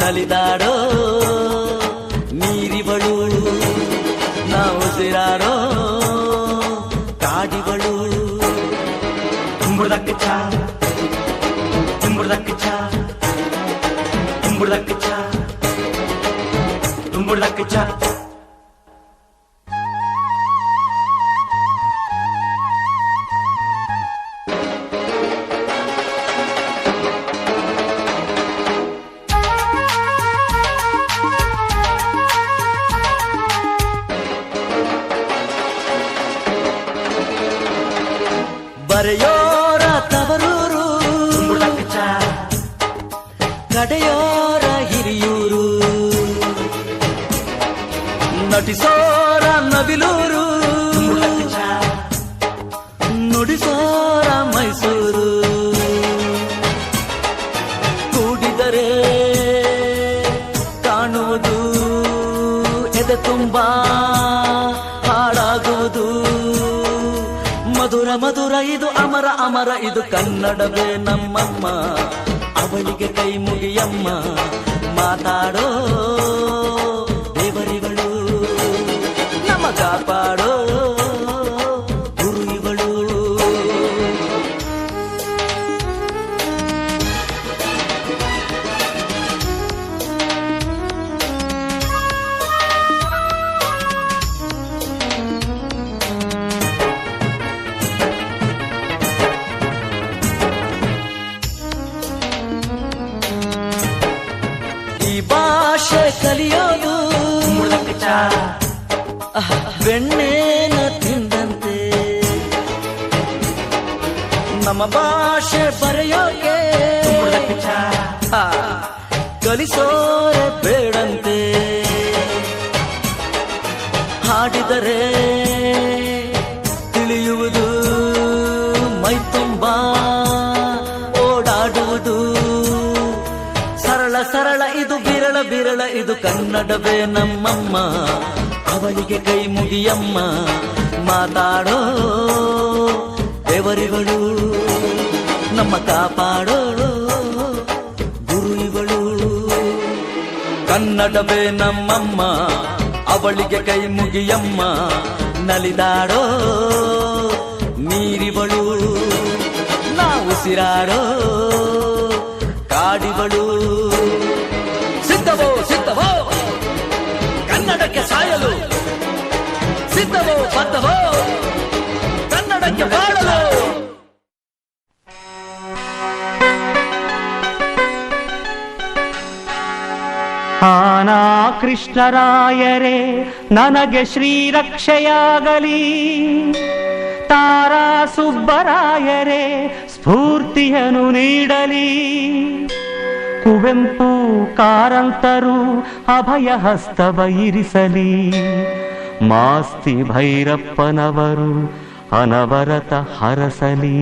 ನಲಿದಾಡೋ ನೀರಿವಳು ನಾವು ಉಸಿರಾಡೋ ಕಾಡಿವಳು Tumburdak cha Tumburdak cha Tumburdak cha Tumburdak cha ಕಡೆಯೋರ Hiriyur. ನಟಿಸೋರ Navilur. ನುಡಿಸೋರ Mysuru. ಕೂಡಿದರೆ ಕಾಣುವುದು, ಎದೆ ತುಂಬಾ ಹಾಡಾಗುವುದು ಮಧುರ ಮಧುರ, ಇದು ಅಮರ ಅಮರ, ಇದು ಕನ್ನಡವೇ ನಮ್ಮಮ್ಮ. ಅವಳಿಗೆ ಕೈ ಮುಗಿಯಮ್ಮ ಮಾತಾಡೋ ಕಲಿಸೋರೆ ಬೇಡಂತೆ. ಹಾಡಿದರೆ ತಿಳಿಯುವುದು, ಮೈ ತುಂಬ ಓಡಾಡುವುದು. ಸರಳ ಸರಳ ಇದು ಬಿರಳ ಬಿರಳ ಇದು ಕನ್ನಡವೇ ನಮ್ಮಮ್ಮ. ಅವಳಿಗೆ ಕೈ ಮುಗಿಯಮ್ಮ. ಮಾತಾಡೋ ದೇವರಿಗಳು, ನಮ್ಮ ಕಾಪಾಡೋ ಕನ್ನಡವೇ ನಮ್ಮಮ್ಮ ಅವಳಿಗೆ ಕೈ ಮುಗಿಯಮ್ಮ ನಲಿದಾಡೋ ನೀರಿವಳು ನಾವು ಉಸಿರಾಡೋ ಕೃಷ್ಣರಾಯರೇ, ನನಗೆ ಶ್ರೀರಕ್ಷೆಯಾಗಲಿ. ತಾರಾ ಸುಬ್ಬರಾಯರೇ, ಸ್ಫೂರ್ತಿಯನ್ನು ನೀಡಲಿ. ಕುವೆಂಪು ಕಾರಂತರು ಅಭಯ ಹಸ್ತವ ಇರಿಸಲಿ. ಮಾಸ್ತಿ ಭೈರಪ್ಪನವರು ಅನವರತ ಹರಸಲಿ.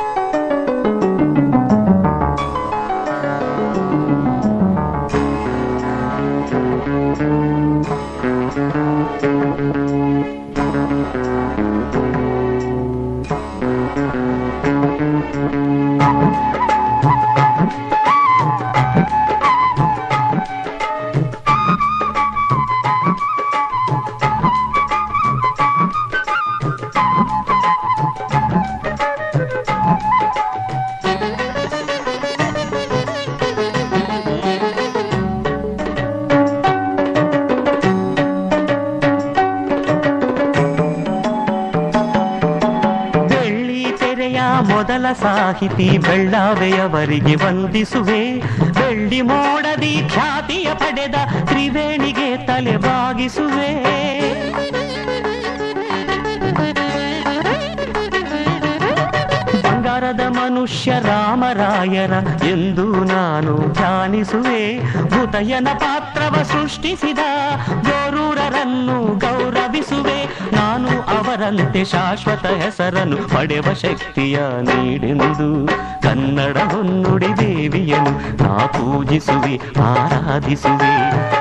ಸಾಹಿತಿ ಬೆಳ್ಳಾವೆಯವರಿಗೆ ವಂದಿಸುವೆ. ಬೆಳ್ಳಿ ಮೋಡದಿ ಖ್ಯಾತಿಯ ಪಡೆದ ತ್ರಿವೇಣಿಗೆ ತಲೆ ಬಾಗಿಸುವೆ. ಮನುಷ್ಯ ರಾಮರಾಯರ ಎಂದು ನಾನು ಧ್ಯಾನಿಸುವೆ. ಭೂತಯನ ಪಾತ್ರವ ಸೃಷ್ಟಿಸಿದ ಗೋರೂರರನ್ನು ಗೌರವಿಸುವೆ. ನಾನು ಅವರಂತೆ ಶಾಶ್ವತ ಹೆಸರನ್ನು ಪಡೆವ ಶಕ್ತಿಯ ನೀಡೆಂದು ಕನ್ನಡ ಹೊನ್ನುಡಿ ದೇವಿಯನು ನಾ ಪೂಜಿಸುವೆ, ಆರಾಧಿಸುವೆ.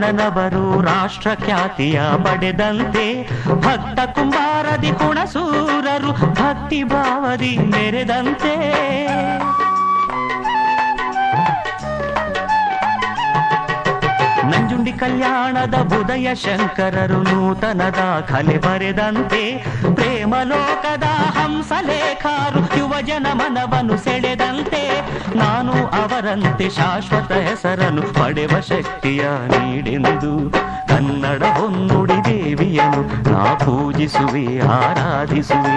ಪುಟ್ಟಣ್ಣನವರು ರಾಷ್ಟ್ರ ಖ್ಯಾತಿಯ ಪಡೆದಂತೆ ಭಕ್ತ ಕುಂಬಾರದಿ ಹುಣಸೂರರು ಭಕ್ತಿ ಭಾವದಿ ಮೆರೆದಂತೆ. ಕಲ್ಯಾಣದ ಬುದಯ ಶಂಕರರು ನೂತನ ದಾಖಲೆ ಬರೆದಂತೆ ಪ್ರೇಮಲೋಕದ ಹಂಸಲೇಖಾರು ಯುವಜನ ಮನವನ್ನು ಸೆಳೆದಂತೆ ನಾನು ಅವರಂತೆ ಶಾಶ್ವತ ಹೆಸರನ್ನು ಪಡೆವ ಶಕ್ತಿಯ ನೀಡೆಂದು ಕನ್ನಡ ಹೊನ್ನುಡಿ ದೇವಿಯನ್ನು ನಾ ಪೂಜಿಸುವೆ, ಆರಾಧಿಸುವೆ.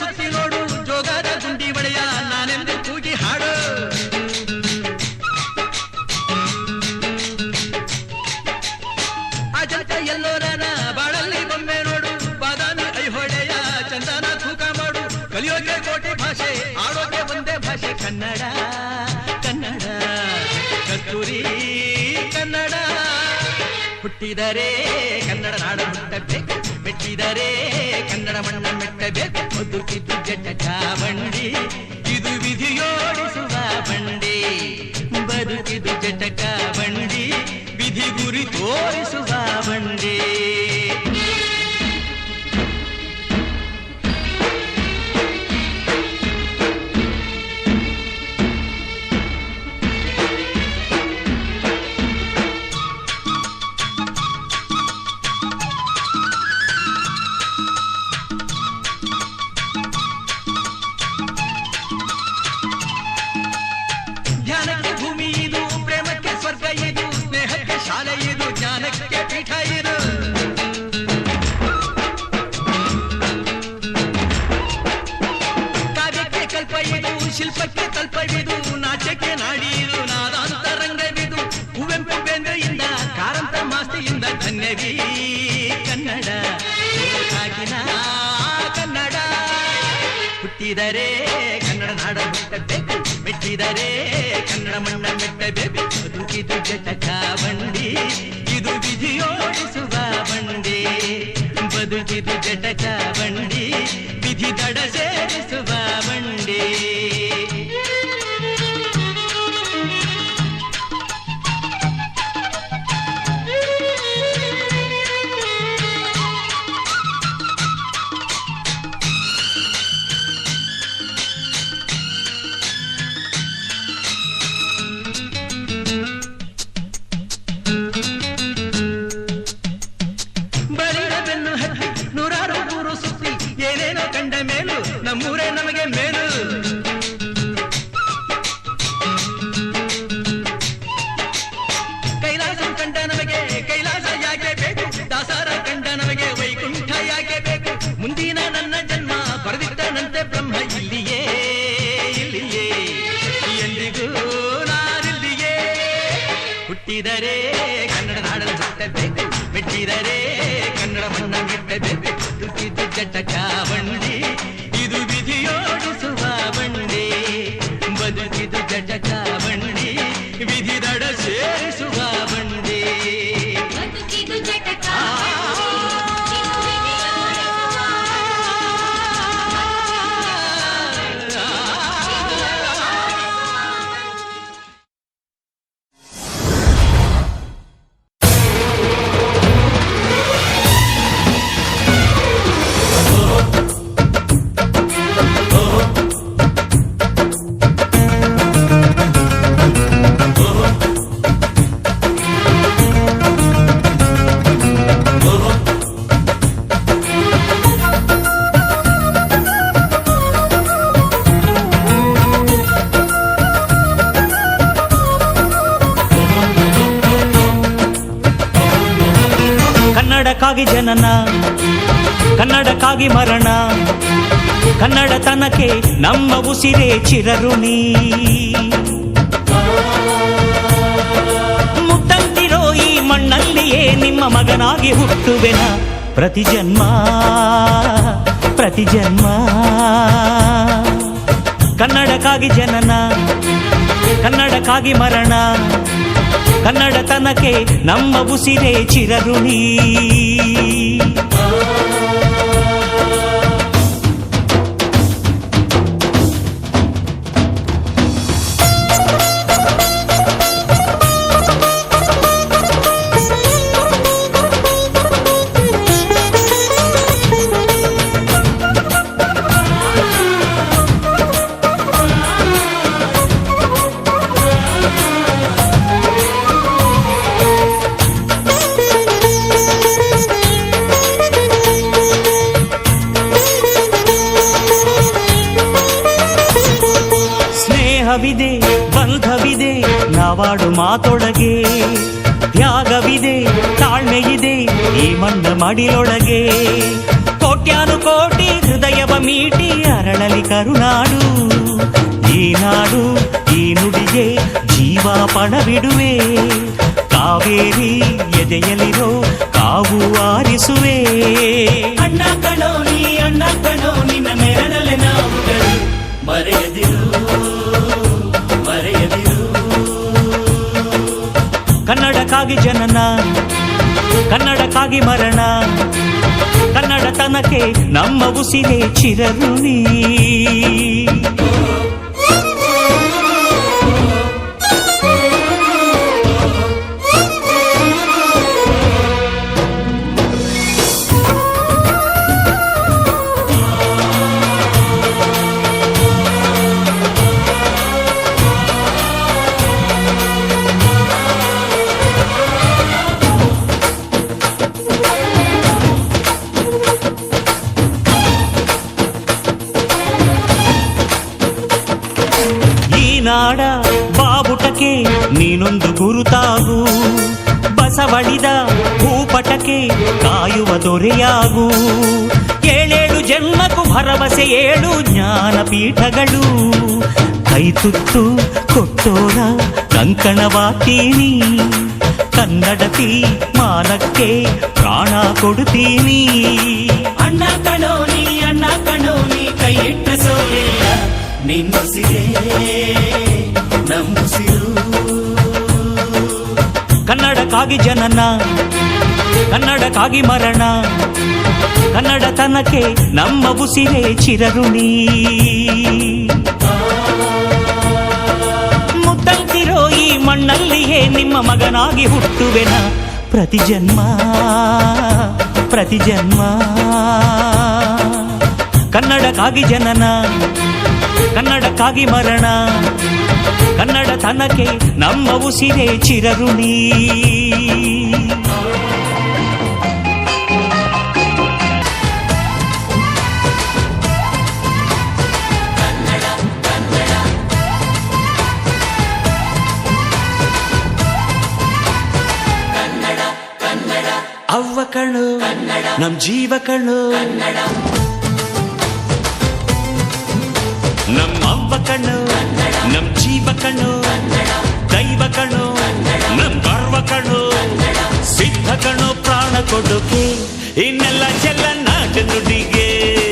ಸುತ್ತಿ ನೋಡು, ಜೋಗದ ಗುಂಡಿ ಒಡೆಯ, ನಾನೆಂದು ಕೂಗಿ ಹಾಡು. ಅಜಂತ ಎಲ್ಲೋರನ ಬಾಳಲ್ಲಿ ಬೊಮ್ಮೆ ನೋಡು, ಬಾದಾಮಿ ಐಹೊಳೆಯ ಚಂದನ ತೂಕ ಮಾಡು. ಕಲಿಯೋಕೆ ಕೋಟಿ ಭಾಷೆ ಆಡೋಕೆ ಒಂದೇ ಭಾಷೆ, ಕನ್ನಡ ಕನ್ನಡ. ಕಸ್ತೂರಿ ಕನ್ನಡ. ಹುಟ್ಟಿದರೆ ಕನ್ನಡ ನಾಡ ಹುಟ್ಟಬೇಕು ಮೆಟ್ಟಿದರೆ ಕನ್ನಡ ಮಣ್ಣ ಮೆಟ್ಟಬೇಕು ಬದುಕಿದ್ದು ಜಟ ಬಂಡಿ ಇದು ವಿಧಿಯೋಡಿಸುವ ಬಂಡಿ ಬದುಕಿದು ಜಟಕ ಬಂಡಿ ವಿಧಿ ಗುರಿ ತೋರಿಸುವ ಬಂಡಿ ಮೆಟ್ಟಿದರೆ ಕನ್ನಡ ಮಣ್ಣ ಮೆಟ್ಟಬೇಕು ಬದುಕಿದು ಜಟಕ ಬಂಡಿ ಇದು ವಿಧಿಯೋಡಿಸುವ ಬಂಡಿ ಬದುಕಿದು ಜಟಕ ಬಂಡಿ ವಿಧಿ ದಡ ಹುಟ್ಟಿದರೆ ಕನ್ನಡ ನಾಡಲು ಹುಟ್ಟಬೇಕು ಮೆಟ್ಟಿದರೆ ಕನ್ನಡ ಮಣ್ಣ ಮೆಟ್ಟಬೇಕು ತುಕಿದು ಜಟಕ ಬಂಡಿ ಕನ್ನಡಕ್ಕಾಗಿ ಜನನ, ಕನ್ನಡಕ್ಕಾಗಿ ಮರಣ, ಕನ್ನಡತನಕ್ಕೆ ನಮ್ಮ ಉಸಿರೇ ನೀ ಮುಟ್ಟಂತಿರೋ ಈ ಮಣ್ಣಲ್ಲಿಯೇ ನಿಮ್ಮ ಮಗನಾಗಿ ಹುಟ್ಟುವೆನ ಪ್ರತಿ ಜನ್ಮ ಪ್ರತಿ ಜನ್ಮ. ಕನ್ನಡಕ್ಕಾಗಿ ಜನನ, ಕನ್ನಡಕ್ಕಾಗಿ ಮರಣ ಕನ್ನಡತನಕ್ಕೆ ನಮ್ಮ ಉಸಿರೇ ಚಿರಋಣಿ. ಈ ಮಂದ ಮಡಿಲೊಳಗೆ ಕೋಟ್ಯಾನು ಕೋಟಿ ಹೃದಯವ ಮೀಟಿ ಅರಳಲಿ ಕರುನಾಡು. ಈ ನಾಡು ಈ ನುಡಿಗೆ ಜೀವ ಪಣವಿಡುವೆ. ಕಾವೇರಿ ಎದೆಯಲಿರೋ ಕಾವು ಆರಿಸುವೆ. ಅಣ್ಣ ಕಣೋ ನೀ ಅಣ್ಣ ಕಣೋ ನಿನ್ನ ನೆರಳಲೆ ನಾವುಗಳು ಮರೆಯದಿರು ಮರೆಯದಿರು. ಕನ್ನಡಕ್ಕಾಗಿ ಜನನ ಕನ್ನಡಕ್ಕಾಗಿ ಮರಣ. ಕನ್ನಡತನಕ್ಕೆ ನಮ್ಮ ಉಸಿರೇ ಚಿರಋಣಿ. ದೊರೆಯಾಗು ಏಳೇಳು ಜನ್ಮಕ್ಕೂ ಭರವಸೆ ಏಳು ಜ್ಞಾನಪೀಠಗಳು. ಕೈ ತುತ್ತು ಕೊಟ್ಟೋರ ಕಂಕಣವಾತೀನಿ ಕನ್ನಡತಿ ಮಾನಕ್ಕೆ ಪ್ರಾಣ ಕೊಡುತ್ತೀನಿ. ಅಣ್ಣ ಕಣೋ ನೀ ಅಣ್ಣ ಕಣೋ ನೀ ಕೈ ಇಟ್ಟ ಸೋಲಿಲ್ಲ ನಿನ್ನುಸಿರೇ ನಮ್ಮುಸಿರು ಕನ್ನಡಕ್ಕಾಗಿ ಜನನ ಕನ್ನಡಕ್ಕಾಗಿ ಮರಣ. ಕನ್ನಡ ತನಕೆ ನಮ್ಮ ಉಸಿರೇ ಚಿರರುಣಿ ಮುದ್ದಂತಿರೋ ಈ ಮಣ್ಣಲ್ಲಿಯೇ ನಿಮ್ಮ ಮಗನಾಗಿ ಹುಟ್ಟುವೆನ ಪ್ರತಿ ಜನ್ಮ ಪ್ರತಿ ಜನ್ಮ ಕನ್ನಡಕ್ಕಾಗಿ ಜನನ. ಕನ್ನಡಕ್ಕಾಗಿ ಮರಣ. ಕನ್ನಡ ತನಕೆ ನಮ್ಮ ಉಸಿರೇ ಚಿರಋಣಿ. ನಮ್ ಜೀವ ಕಣ್ಣು. ನಮ್ಮ ಅವ್ವ ಕಣ್ಣು. ನಮ್ ಜೀವ ಕಣ್ಣು. ದೈವ ಕಣ್ಣು. ನಮ್ ಗರ್ವ ಕಣ್ಣು. ಸಿದ್ಧ ಕಣ್ಣು ಪ್ರಾಣ ಕೊಡುಗೆ. ಇನ್ನೆಲ್ಲ ಚೆಲ್ಲ ನಾಟ ನುಡಿಗೆ.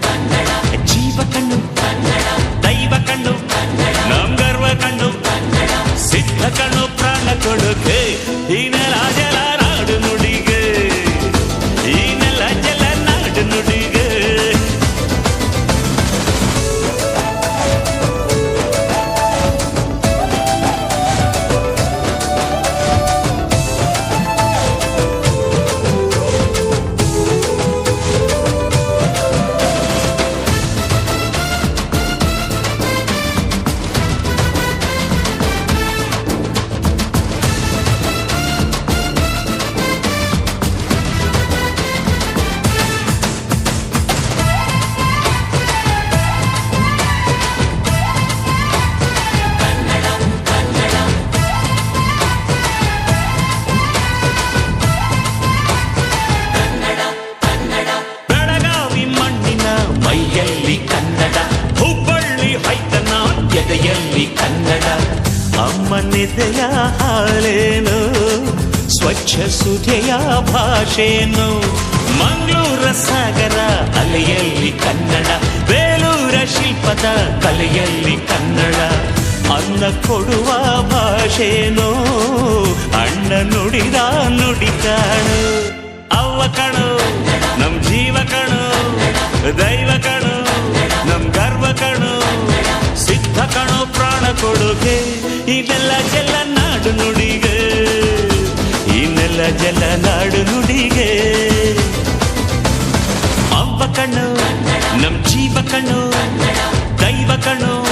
ಶಿಲ್ಪದ ಕಲೆಯಲ್ಲಿ ಕನ್ನಡ, ಅನ್ನ ಕೊಡುವ ಭಾಷೆನೋ, ಅಣ್ಣ ನುಡಿದ ನುಡಿ ಕಾಣು ಅವ್ವ ಕಣು, ನಮ್ ಜೀವ ಕಣು, ದೈವ ಕಣು, ನಮ್ ಗರ್ವ ಕಣು, ಸಿದ್ಧ ಕಣು ಪ್ರಾಣ ಕೊಡುಗೆ ಇದೆಲ್ಲ ಜಲ ನಾಡು ನುಡಿಗೆ ಇನ್ನೆಲ್ಲ ಜಲ ನಾಡು ನುಡಿಗೆ. ಅವ್ವ ಕಣು, ನಮ್ ಜೀವ ಕಣ್ಣು ದೈವ